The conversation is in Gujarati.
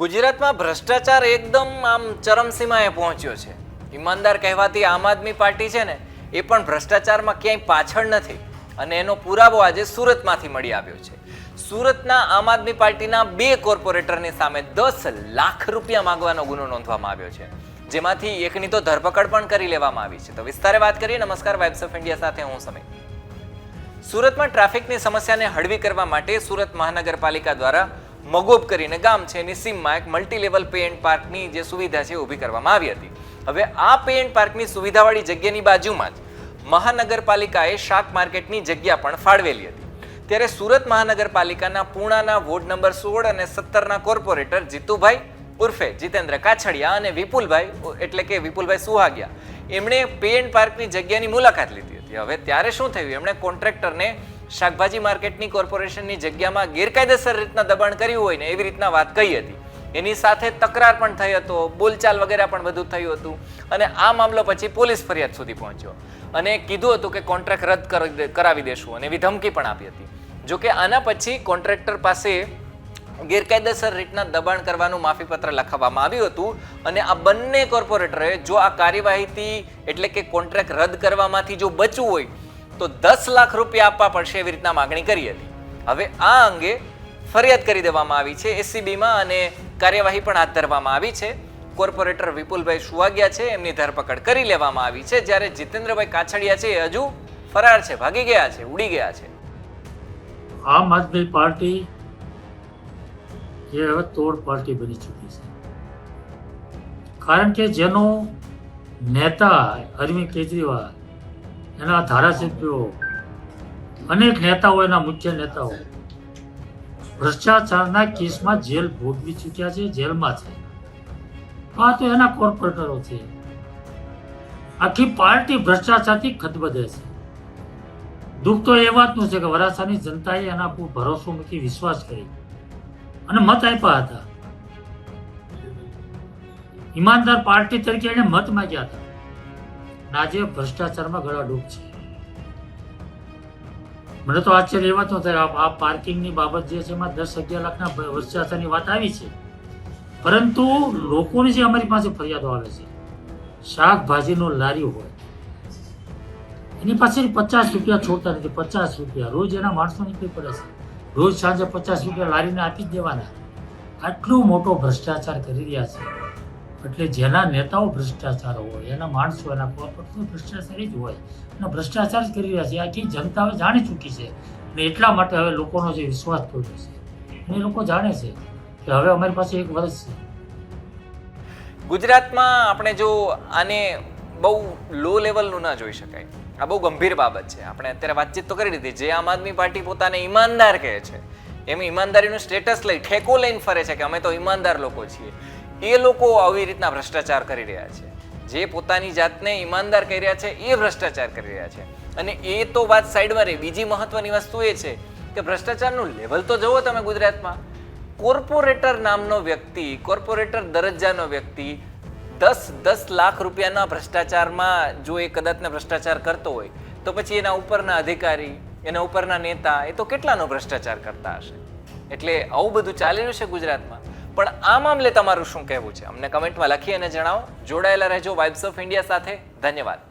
ગુજરાતમાં ભ્રષ્ટાચાર એકદમ આમ ચરમસીમાએ પહોંચ્યો છે. ઈમાનદાર કહેવાતી આમ આદમી પાર્ટી છે ને, એ પણ ભ્રષ્ટાચારમાં ક્યાંય પાછળ નથી અને એનો પુરાવો આજે સુરતમાંથી મળી આવ્યો છે. સુરતના આમ આદમી પાર્ટીના બે કોર્પોરેટરની સામે દસ લાખ રૂપિયા માંગવાનો ગુનો નોંધવામાં આવ્યો છે. જેમાંથી એકની તો ધરપકડ પણ કરી લેવામાં આવી છે. તો વિસ્તારે વાત કરીએ, નમસ્કાર વાઇબ્સ ઓફ ઇન્ડિયા સાથે હું સમય સુરતમાં ટ્રાફિકની સમસ્યાને હળવી કરવા માટે સુરત મહાનગરપાલિકા દ્વારા મગોબ કરીને ગામ છે એની સીમમાં એક મલ્ટી લેવલ પે એન્ડ પાર્કની જે સુવિધા છે ઊભી કરવામાં આવી હતી. હવે આ પે એન્ડ પાર્કની સુવિધાવાળી જગ્યાની બાજુમાં જ મહાનગરપાલિકાએ શાક માર્કેટની જગ્યા પણ ફાળવેલી હતી. ત્યારે સુરત મહાનગરપાલિકાના પૂણાના વોર્ડ નંબર સોળ અને સત્તરના કોર્પોરેટર જીતુભાઈ ઉર્ફે જીતેન્દ્ર કાછડિયા અને વિપુલભાઈ એટલે કે વિપુલભાઈ સુહાગિયા. એમણે પે એન્ડ પાર્કની જગ્યાની મુલાકાત લીધી હતી. હવે ત્યારે શું થયું? એમણે કોન્ટ્રાક્ટરને શાકભાજી માર્કેટની કોર્પોરેશનની જગ્યામાં ગેરકાયદેસર રીતના દબાણ કર્યું હોય ને એવી રીતના વાત કહી હતી. એની સાથે તકરાર પણ થઈ હતો, બોલચાલ વગેરે પણ બધું થયું હતું અને આ મામલો પછી પોલીસ ફરિયાદ સુધી પહોંચ્યો અને કીધું હતું કે કોન્ટ્રાક્ટ રદ કરી, કરાવી દેશું અને એવી ધમકી પણ આપી હતી. જોકે આના પછી કોન્ટ્રાક્ટર પાસે ગેરકાયદેસર રીતના દબાણ કરવાનું માફીપત્ર લખાવવામાં આવ્યું હતું અને આ બંને કોર્પોરેટરે જો આ કાર્યવાહીથી એટલે કે કોન્ટ્રાક્ટ રદ કરવામાંથી જો બચવું હોય, તો દસ લાખ રૂપિયા આપવા પડશે એવી રીતના માગણી કરી હતી. હવે આ અંગે ફરિયાદ કરી દેવામાં આવી છે એસીબીમાં અને કાર્યવાહી પણ હાથ ધરવામાં આવી છે. કોર્પોરેટર વિપુલભાઈ સુવાગ્યા છે, એમની ધરપકડ કરી લેવામાં આવી છે. જ્યારે જીતેન્દ્રભાઈ કાછડિયા છે, એ હજુ ફરાર છે, ભાગી ગયા છે, ઉડી ગયા છે. આમ આદમી પાર્ટી એ હવે તોડ પાર્ટી બની ચૂકી છે. કારણ કે જેનો નેતા અરવિંદ કેજરીવાલ, એના ધારાસભ્યો, અનેક નેતાઓ, એના મુખ્ય નેતાઓ ભ્રષ્ટાચારના કેસમાં જેલ ભોગવી ચૂક્યા છે, જેલમાં છે. આ તો એના કોર્પોરેટરો છે. આખી પાર્ટી ભ્રષ્ટાચારથી ખતબદે છે. દુઃખ તો એ વાતનું છે કે વરાછાની જનતાએ એના પર ભરોસો મૂકી વિશ્વાસ કરી અને મત આપ્યા હતા. ઈમાનદાર પાર્ટી તરીકે એને મત માંગ્યા હતા. આજે ભ્રષ્ટાચારમાં ગળા ડૂબ છે. મને તો આશ્ચર્ય એવા તો આ- પાર્કિંગની બાબત જે છે એમાં દસ અગિયાર લાખના ભ્રષ્ટાચારની વાત આવી છે. પરંતુ લોકોની જે અમારી પાસે ફરિયાદો આવે છે, શાકભાજીનો લારી હોય, એની પાસે પચાસ રૂપિયા છોડતા નથી. પચાસ રૂપિયા રોજ એના માણસો નીકળી પડે છે. રોજ સાંજે પચાસ રૂપિયા લારીને આપી જ દેવાના. આટલો મોટો ભ્રષ્ટાચાર કરી રહ્યા છે. એટલે જેના નેતાઓ ભ્રષ્ટાચાર હોય, એના માણસો, એના કોર્પોરેટનો ભ્રષ્ટાચારી જ હોય. અને ભ્રષ્ટાચાર જ કરી રહ્યા છે. આખી જનતા હવે જાણી ચૂકી છે. અને એટલા માટે હવે લોકોનો જે વિશ્વાસ તોડ્યો છે. અને એ લોકો જાણે છે કે હવે અમારી પાસે એક વર્ષ છે. ગુજરાતમાં આપણે જો આને બહુ લો લેવલનું ના જોઈ શકાય. આ બહુ ગંભીર બાબત છે. આપણે અત્યારે વાતચીત તો કરી દીધી જે આમ આદમી પાર્ટી પોતાને ઈમાનદાર કહે છે, એમ ઈમાનદારીનું સ્ટેટસ લઈ ઠેકો લઈને ફરે છે કે અમે તો ઈમાનદાર લોકો છીએ. એ લોકો આવી રીતના ભ્રષ્ટાચાર કરી રહ્યા છે. જે પોતાની જાતને ઈમાનદાર કહી રહ્યા છે, એ ભ્રષ્ટાચાર કરી રહ્યા છે. અને એ તો વાત સાઈડમાં રહી. બીજી મહત્વની વસ્તુ એ છે કે ભ્રષ્ટાચારનું લેવલ તો જુઓ તમે ગુજરાતમાં. કોર્પોરેટર નામનો વ્યક્તિ, કોર્પોરેટર દરજ્જાનો વ્યક્તિ દસ દસ લાખ રૂપિયાના ભ્રષ્ટાચારમાં જો એ કદાચને ભ્રષ્ટાચાર કરતો હોય, તો પછી એના ઉપરના અધિકારી, એના ઉપરના નેતા, એ તો કેટલાનો ભ્રષ્ટાચાર કરતા હશે? એટલે આવું બધું ચાલી રહ્યું છે ગુજરાતમાં. પણ આ મામલે તમારું શું કહેવું છે? અમને કમેન્ટમાં લખી અને જણાવો. જોડાયેલા રહેજો વાઇબ્સ ઓફ ઇન્ડિયા સાથે. ધન્યવાદ.